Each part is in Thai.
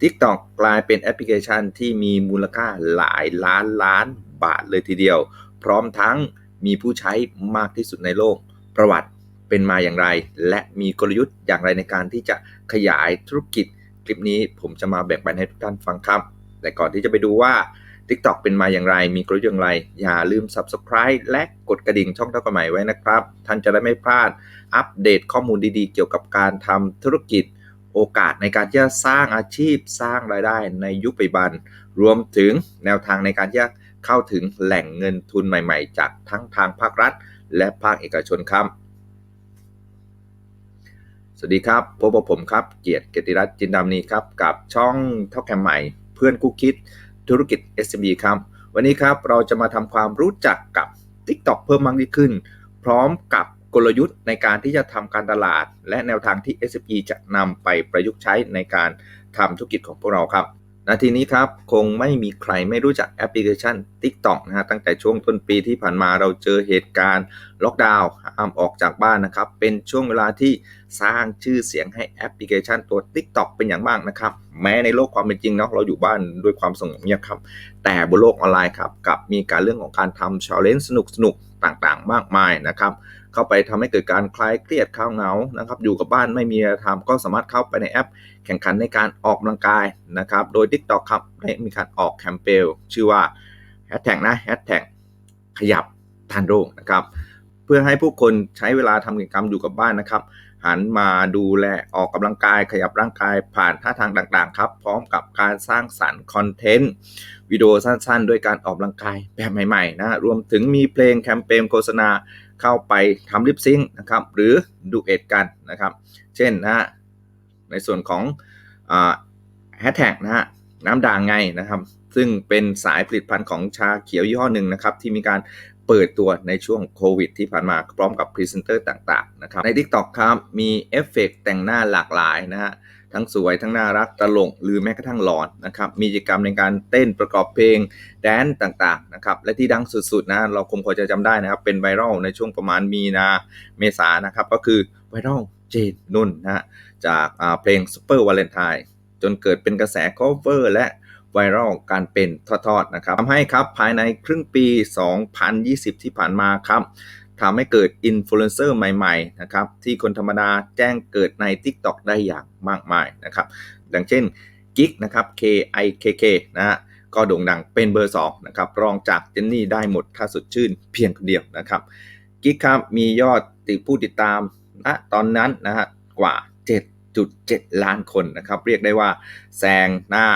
TikTok กลายเป็นแอปพลิเคชันที่มีมูลค่าหลายล้านล้านบาทเลยทีเดียว พร้อมทั้งมีผู้ใช้มากที่สุดในโลก ประวัติเป็นมาอย่างไร และมีกลยุทธ์อย่างไรในการที่จะขยายธุรกิจ คลิปนี้ผมจะมาแบ่งปันให้ทุกท่านฟังครับ แต่ก่อนที่จะไปดูว่า TikTok เป็นมาอย่างไร มีกลยุทธ์อย่างไร อย่าลืม Subscribe และกดกระดิ่งช่องเท่ากันใหม่ไว้นะครับ ท่านจะได้ไม่พลาดอัปเดตข้อมูลดีๆ เกี่ยวกับการทำธุรกิจ โอกาสในการที่จะสร้างอาชีพสร้างรายได้ในยุคปัจจุบัน รวมถึงแนวทางในการที่จะเข้าถึงแหล่งเงินทุนใหม่ๆ จากทั้งทางภาครัฐ และภาคเอกชนครับ สวัสดีครับพบกับผมครับ เกียรติเกียรติรัตน์จินดามนีครับกับช่องเท่าแก่ใหม่ เพื่อนคู่คิดธุรกิจ SME ครับวันนี้ครับเราจะมาทำความรู้จักกับ TikTok เพิ่มมากยิ่งขึ้น พร้อมกับ กลยุทธ์ในการที่จะทำการตลาด และแนวทางที่ SME จะนำไปประยุกต์ใช้ในการทำธุรกิจของพวกเราครับนาทีนี้ครับ คงไม่มีใครไม่รู้จักแอปพลิเคชัน TikTok นะฮะตั้งแต่ช่วงต้นปีที่ผ่านมาเราเจอเหตุการณ์ล็อกดาวน์ห้ามออกจากบ้านนะครับ เป็นช่วงเวลาที่สร้างชื่อเสียงให้แอปพลิเคชันตัว TikTok เป็นอย่างมากนะครับ แม้ในโลกความเป็นจริงเนาะเราอยู่บ้านด้วยความสงบเงียบครับ แต่บนโลกออนไลน์ครับกับมีการเรื่องของการทำชาเลนจ์สนุกๆต่างๆ มากมายนะครับ เข้าไปทำให้เกิดการคลายเครียดข้าวเหงานะครับอยู่กับบ้านไม่มีอะไรทำก็สามารถเข้าไปในแอป แข่งขันในการออกกำลังกายนะครับโดย TikTok ครับได้มีการออกแคมเปญชื่อว่าแฮชแท็กนะแฮชแท็กขยับทันโรคนะครับเพื่อให้ผู้คนใช้เวลาทำกิจกรรมอยู่กับบ้านนะครับ หันมาดูแลออกกำลังกาย ขยับร่างกายผ่านท่าทางต่างๆครับ พร้อมกับการสร้างสรรค์คอนเทนต์วิดีโอสั้นๆ ด้วยการออกกำลังกายแบบใหม่ๆนะรวมถึงมีเพลงแคมเปญโฆษณา เข้าไปทำลิปซิงค์นะครับหรือดูเอทกันนะครับ เช่นนะฮะในส่วนของแฮชแท็กนะฮะน้ำด่างไงนะครับ ซึ่งเป็นสายผลิตภัณฑ์ของชาเขียวยี่ห้อหนึ่งนะครับ ที่มีการ เปิดตัวในช่วงโควิดที่ผ่านมาพร้อมกับพรีเซนเตอร์ต่างๆนะครับใน TikTok ครับมีเอฟเฟกแต่งหน้าหลากหลายนะฮะทั้งสวยทั้งน่ารักตลกหรือแม้กระทั่งหลอนนะครับมีกิจกรรมในการเต้นประกอบเพลงแดนต่างๆนะครับและที่ดังสุดๆนะเราคงพอจะจำได้นะครับ เป็นไวรัลในช่วงประมาณมีนาเมษานะครับก็คือไวรัลเจนนุ่นนะฮะจากเพลง Super Valentine จนเกิดเป็นกระแส cover และ ไวรัลการเป็นทอดๆนะครับทำให้ครับภายในครึ่งปี 2020 ที่ผ่านมาครับทำให้เกิดอินฟลูเอนเซอร์ใหม่ๆนะครับที่คนธรรมดาแจ้งเกิดใน TikTok ได้อย่างมากมายนะครับดังเช่นกิกนะครับ K I K K นะฮะก็โด่งดังเป็นเบอร์ 2 นะครับ รองจากเจนนี่ได้หมดถ้าสดชื่นเพียงคนเดียวนะครับกิกครับมียอดติดผู้ติดตามณตอนนั้นนะฮะกว่า 7.7 ล้านคนนะครับ เรียกได้ว่าแซงหน้า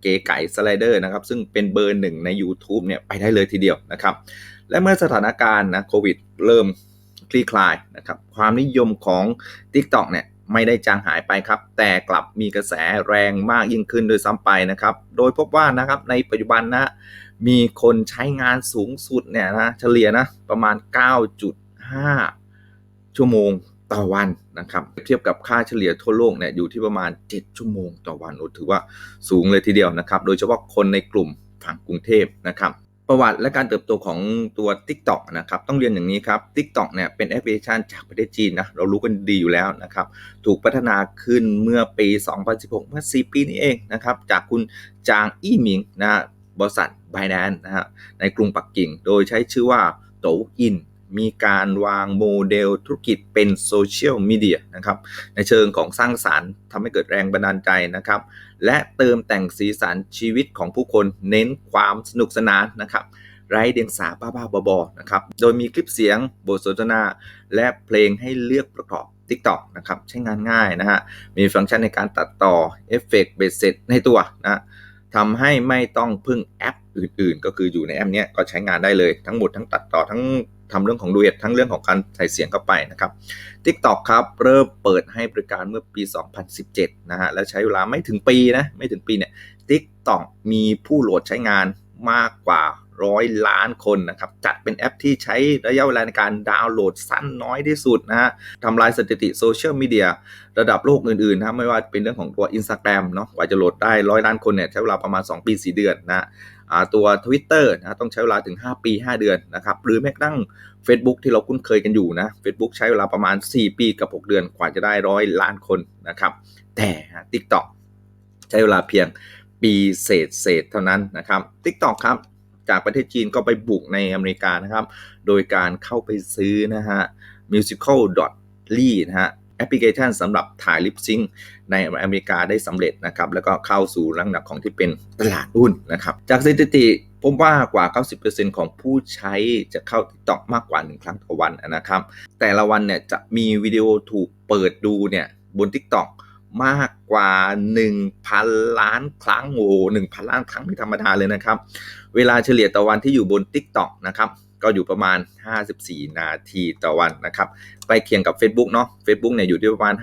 เก๋ไก่สไลเดอร์นะครับซึ่งเป็นเบอร์หนึ่งใน YouTube เนี่ยไปได้เลยทีเดียวนะครับ และเมื่อสถานการณ์นะโควิดเริ่มคลี่คลายนะครับความนิยมของ TikTok เนี่ยไม่ได้จางหายไปครับ แต่กลับมีกระแสแรงมากยิ่งขึ้นโดยซ้ำไปนะครับ โดยพบว่านะครับในปัจจุบันนะมีคนใช้งานสูงสุดเนี่ยนะเฉลี่ยนะประมาณ 9.5 ชั่วโมง ต่อวันนะครับเทียบกับค่าเฉลี่ยทั่วโลกเนี่ยอยู่ที่ประมาณ 7 ชั่วโมงต่อวันโอ้ถือว่าสูงเลยทีเดียวนะครับ โดยเฉพาะคนในกลุ่มฝั่งกรุงเทพนะครับ ประวัติและการเติบโตของตัว TikTok นะครับ ต้องเรียนอย่างนี้ครับ TikTok เนี่ยเป็นแอปพลิเคชันจากประเทศจีนนะ เรารู้กันดีอยู่แล้วนะครับ ถูกพัฒนาขึ้นเมื่อปี 2016 เมื่อ 4 ปีนี้เองนะครับ จากคุณจางอี้หมิงนะบริษัท b บ n a n c e นะฮะในกรุงปักกิ่ง โดยใช้ชื่อว่าโตอิน มีการวางโมเดลธุรกิจเป็นโซเชียลมีเดียนะครับ ในเชิงของสร้างสารรค์ทำให้เกิดแรงบันดาลใจนะครับ และเติมแต่งสีสันชีวิตของผู้คนเน้นความสนุกสนานนะครับ ไร้เดียงสาบ้าๆบอๆนะครับ โดยมีคลิปเสียงบทสนทนา และเพลงให้เลือกประกอบ TikTok นะครับใช้งานง่ายนะฮะ มีฟังก์ชันในการตัดต่อเอฟเฟกต์เบสเซ็ตในตัวนะทำให้ไม่ต้องพึ่งแอปอื่นๆ ก็คืออยู่ในแอปนี้ก็ใช้งานได้เลยทั้งหมดทั้งตัดต่อทั้ง ทำเรื่องของดูเอททั้งเรื่องของการใส่เสียงเข้าไปนะครับ TikTok ครับ เริ่มเปิดให้บริการเมื่อปี 2017 นะฮะ และใช้เวลาไม่ถึงปีนะ ไม่ถึงปีเนี่ย TikTok มีผู้โหลดใช้งานมากกว่า ร้อยล้านคนนะครับจัดเป็นแอปที่ใช้ระยะเวลาในการดาวน์โหลดสั้นน้อยที่สุดนะฮะทำลายสถิติโซเชียลมีเดียระดับโลกอื่นๆนะไม่ว่าเป็นเรื่องของตัว Instagram เนาะกว่าจะโหลดได้ร้อยล้านคนเนี่ยใช้เวลาประมาณ 2 ปี 4 เดือนนะตัว Twitter นะต้องใช้เวลาถึง 5 ปี 5 เดือนนะครับหรือแม้กระทั่ง Facebook ที่เราคุ้นเคยกันอยู่นะ Facebook ใช้เวลาประมาณ 4 ปีกับ 6 เดือนกว่าจะได้ร้อยล้านคนนะครับแต่ TikTok ใช้เวลาเพียงปีเศษเศษเท่านั้นนะครับ TikTok ครับ จากประเทศจีนก็ไปบุกในอเมริกานะครับ โดยการเข้าไปซื้อนะฮะ musical.ly นะฮะแอปพลิเคชันสำหรับถ่ายลิปซิงในอเมริกาได้สำเร็จนะครับ แล้วก็เข้าสู่ลังดับของที่เป็นตลาดหุ้นนะครับ จากสถิติพบว่ากว่า 90%ของผู้ใช้จะเข้า TikTok มากกว่า 1 ครั้งต่อวันนะครับ แต่ละวันเนี่ยจะมีวิดีโอถูกเปิดดูเนี่ยบน TikTok มากกว่า 1,000 ล้านครั้งโอ้1,000ล้านครั้งไม่ธรรมดาเลยนะครับ เวลาเฉลี่ยต่อวันที่อยู่บน TikTok นะครับก็อยู่ประมาณ 54 นาทีต่อวันนะครับใกล้เคียงกับ Facebook เนาะ Facebook เนี่ยอยู่ที่ประมาณ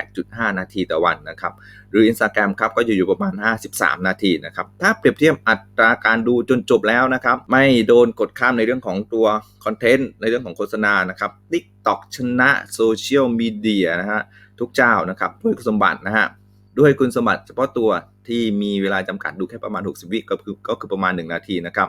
58.5 นาทีต่อวันนะครับ หรือ Instagram ครับก็อยู่อยู่ประมาณ 53 นาทีนะครับ ถ้าเปรียบเทียบอัตราการดูจนจบแล้วนะครับ ไม่โดนกดข้ามในเรื่องของตัวคอนเทนต์ ในเรื่องของโฆษณานะครับ TikTok ชนะโซเชียลมีเดียนะฮะ ทุกเจ้านะครับด้วยคุณสมบัตินะฮะด้วยคุณสมบัติเฉพาะตัวที่มีเวลาจำกัดดูแค่ประมาณ 60 วิก็คือก็คือประมาณ 1 นาทีนะครับ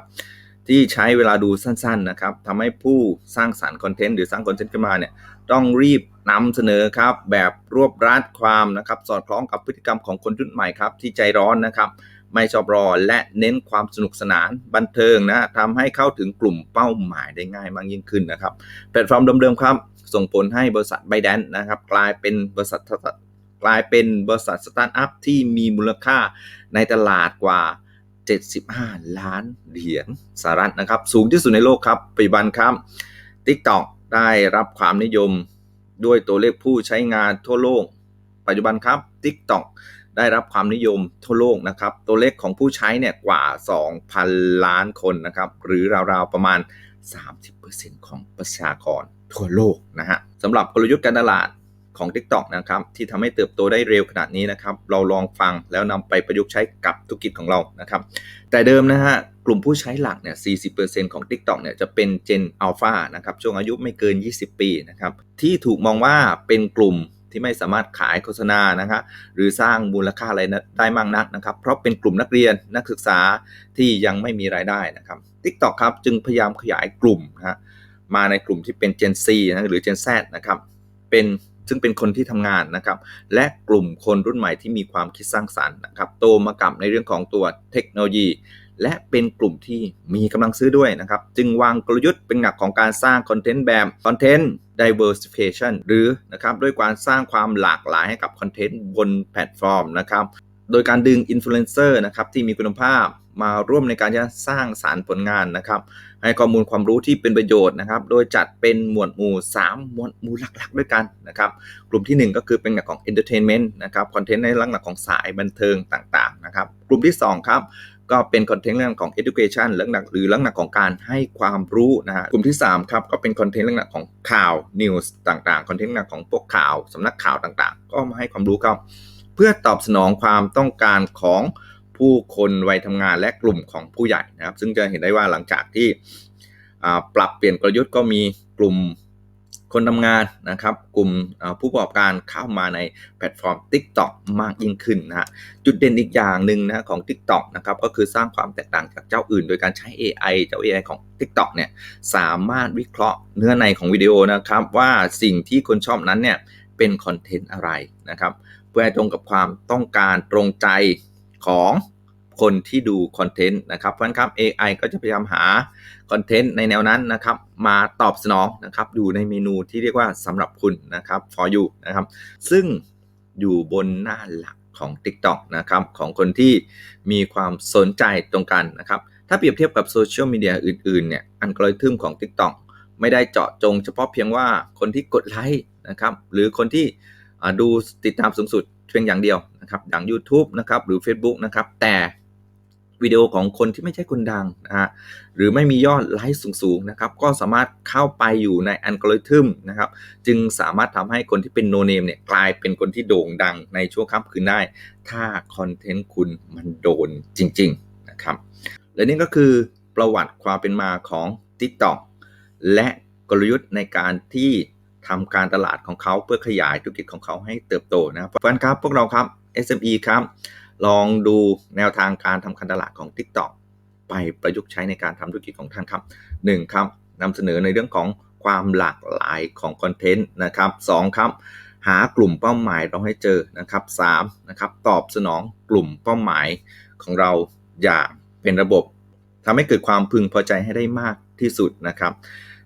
ที่ใช้เวลาดูสั้นๆนะครับทำให้ผู้สร้างสารรค์คอนเทนต์หรือสร้างคอนเทนต์ขึ้นมาเนี่ยต้องรีบนำเสนอครับแบบรวบรัดความนะครับสอดคล้องกับพฤติกรรมของคนรุ่นใหม่ครับที่ใจร้อนนะครับ ไม่ชอบรอและเน้นความสนุกสนานบันเทิงนะทำให้เข้าถึงกลุ่มเป้าหมายได้ง่ายมากยิ่งขึ้นนะครับแพลตฟอร์มเดิมๆครับ ส่งผลให้บริษัทไบแดนนะครับกลายเป็นบริษัทกลายเป็นบริษัทสตาร์ทอัพที่มีมูลค่าในตลาดกว่า 75 ล้านเหรียญสหรัฐนะครับ สูงที่สุดในโลกครับปัจจุบันครับ TikTok ได้รับความนิยมด้วยตัวเลขผู้ใช้งานทั่วโลก ปัจจุบันครับ TikTok ได้รับความนิยมทั่วโลกนะครับ ตัวเลขของผู้ใช้เนี่ยกว่า 2,000 ล้านคนนะครับ หรือราวๆประมาณ 30%ของประชากรทั่วโลกนะฮะสำหรับกลยุทธ์การตลาดของ TikTok นะครับที่ทำให้เติบโตได้เร็วขนาดนี้นะครับ เราลองฟังแล้วนำไปประยุกต์ใช้กับธุรกิจของเรานะครับ แต่เดิมนะฮะกลุ่มผู้ใช้หลักเนี่ย 40%ของ TikTok เนี่ยจะเป็น Gen Alpha นะครับช่วงอายุไม่เกิน 20 ปีนะครับที่ถูกมองว่าเป็นกลุ่ม ที่ไม่สามารถขายโฆษณานะครับหรือสร้างมูลค่าอะไรได้มากนักนะครับ เพราะเป็นกลุ่มนักเรียนนักศึกษาที่ยังไม่มีรายได้นะครับ TikTok ครับจึงพยายามขยายกลุ่มนะฮะมาในกลุ่มที่เป็น Gen C นะหรือ Gen Z นะครับเป็นซึ่งเป็นคนที่ทำงานนะครับ และกลุ่มคนรุ่นใหม่ที่มีความคิดสร้างสรรค์นะครับ โตมากับในเรื่องของตัวเทคโนโลยี และเป็นกลุ่มที่มีกำลังซื้อด้วยนะครับ จึงวางกลยุทธ์เป็นหลักของการสร้างคอนเทนต์แบบคอนเทนต์ diversification หรือนะครับด้วยการสร้างความหลากหลายให้กับคอนเทนต์บนแพลตฟอร์มนะครับโดยการดึงอินฟลูเอนเซอร์นะครับที่มีคุณภาพมาร่วมในการจะสร้างสารผลงานนะครับ ให้ข้อมูลความรู้ที่เป็นประโยชน์นะครับ โดยจัดเป็นหมวดหมู่ 3 หมวดหมู่หลักๆ ด้วยกันนะครับ กลุ่มที่ 1 ก็คือเป็นหลักของ entertainment นะครับคอนเทนต์ในลักษณะของสายบันเทิงต่างๆนะครับ กลุ่มที่ 2 ครับ ก็เป็นคอนเทนต์เรื่องของ education เรื่องหนักหรือเรื่องหนักของการให้ความรู้นะฮะกลุ่มที่3ครับก็เป็นคอนเทนต์เรื่องหนักของข่าว news ต่างๆคอนเทนต์หนักของพวกข่าวสำนักข่าวต่างๆ ก็มาให้ความรู้เขาเพื่อตอบสนองความต้องการของผู้คนวัยทำงานและกลุ่มของผู้ใหญ่นะครับ ซึ่งจะเห็นได้ว่าหลังจากที่ปรับเปลี่ยนกลยุทธ์ก็มีกลุ่ม คนทำงานนะครับ กลุ่มผู้ประกอบการเข้ามาในแพลตฟอร์ม TikTok มากยิ่งขึ้นนะฮะจุดเด่นอีกอย่างหนึ่งนะของ TikTok นะครับก็คือสร้างความแตกต่างจากเจ้าอื่น โดยการใช้ AI เจ้า AI ของ TikTok เนี่ยสามารถวิเคราะห์เนื้อในของวิดีโอนะครับ ว่าสิ่งที่คนชอบนั้นเนี่ยเป็นคอนเทนต์อะไรนะครับ เพื่อให้ตรงกับความต้องการตรงใจของ คนที่ดูคอนเทนต์นะครับเพราะฉะนั้นครับ AI ก็จะพยายามหาคอนเทนต์ในแนวนั้นนะครับมาตอบสนองนะครับดูในเมนูที่เรียกว่าสำหรับคุณนะครับ for you นะครับซึ่งอยู่บนหน้าหลักของ TikTok นะครับของคนที่มีความสนใจตรงกันนะครับถ้าเปรียบเทียบกับโซเชียลมีเดียอื่นๆเนี่ยอัลกริทึมของ TikTok ไม่ได้เจาะจงเฉพาะเพียงว่าคนที่กดไลค์นะครับหรือคนที่ดูติดตามสูงสุดเพียงอย่างเดียวนะครับอย่าง YouTube นะครับหรือ Facebook นะครับแต่ วิดีโอของคนที่ไม่ใช่คนดังนะฮะหรือไม่มียอดไลค์สูงๆนะครับก็สามารถเข้าไปอยู่ในอัลกอริทึมนะครับจึงสามารถทำให้คนที่เป็นโนเนมเนี่ยกลายเป็นคนที่โด่งดังในช่วงค่ำคืนได้ ถ้าคอนเทนต์คุณมันโดนจริงๆนะครับและนี่ก็คือประวัติความเป็นมาของ TikTok และกลยุทธ์ในการที่ทำการตลาดของเขาเพื่อขยายธุรกิจของเขาให้เติบโตนะครับเพราะฉะนั้นครับพวกเราครับ SME ครับ ลองดูแนวทางการทำการตลาดของ TikTok ไปประยุกต์ใช้ในการทำธุรกิจของท่านครับ 1. ครับนำเสนอในเรื่องของความหลากหลายของคอนเทนต์นะครับ 2 ครับหากลุ่มเป้าหมายเราให้เจอนะครับสามนะครับตอบสนองกลุ่มเป้าหมายของเราอย่างเป็นระบบทำให้เกิดความพึงพอใจให้ได้มากที่สุดนะครับ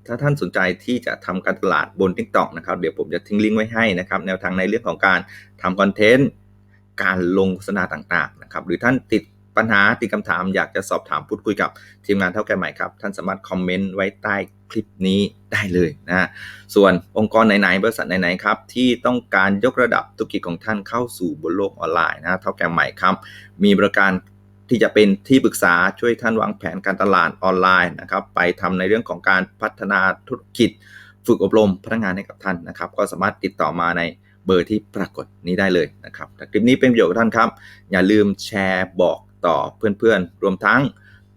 ถ้าท่านสนใจที่จะทำการตลาดบน TikTok นะครับ เดี๋ยวผมจะทิ้งลิงก์ไว้ให้นะครับ แนวทางในเรื่องของการทำคอนเทนต์ การลงโฆษณาต่างๆนะครับหรือท่านติดปัญหาติดคำถามอยากจะสอบถามพูดคุยกับทีมงานเท่าแก่ใหม่ครับ ท่านสามารถคอมเมนต์ไว้ใต้คลิปนี้ได้เลยนะส่วนองค์กรไหนๆบริษัทไหนๆครับที่ต้องการยกระดับธุรกิจของท่านเข้าสู่บนโลกออนไลน์นะเท่าแก่ใหม่ครับ มีบริการที่จะเป็นที่ปรึกษาช่วยท่านวางแผนการตลาดออนไลน์นะครับไปทำในเรื่องของการพัฒนาธุรกิจ ฝึกอบรมพนักงานให้กับท่านนะครับ ก็สามารถติดต่อมาใน เบอร์ที่ปรากฏนี้ได้เลยนะครับถ้าคลิปนี้เป็นประโยชน์กับท่านครับ อย่าลืมแชร์บอกต่อเพื่อนๆ รวมทั้ง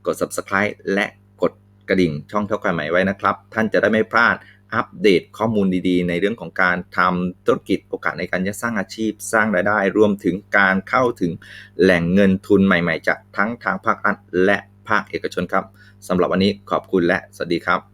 กด subscribe และกดกระดิ่งช่องเท่ากันใหม่ไว้นะครับ ท่านจะได้ไม่พลาดอัปเดตข้อมูลดีๆ ในเรื่องของการทำธุรกิจโอกาสในการจะสร้างอาชีพ สร้างรายได้ รวมถึงการเข้าถึงแหล่งเงินทุนใหม่ๆ จากทั้งทางภาครัฐและภาคเอกชนครับสำหรับวันนี้ขอบคุณและสวัสดีครับ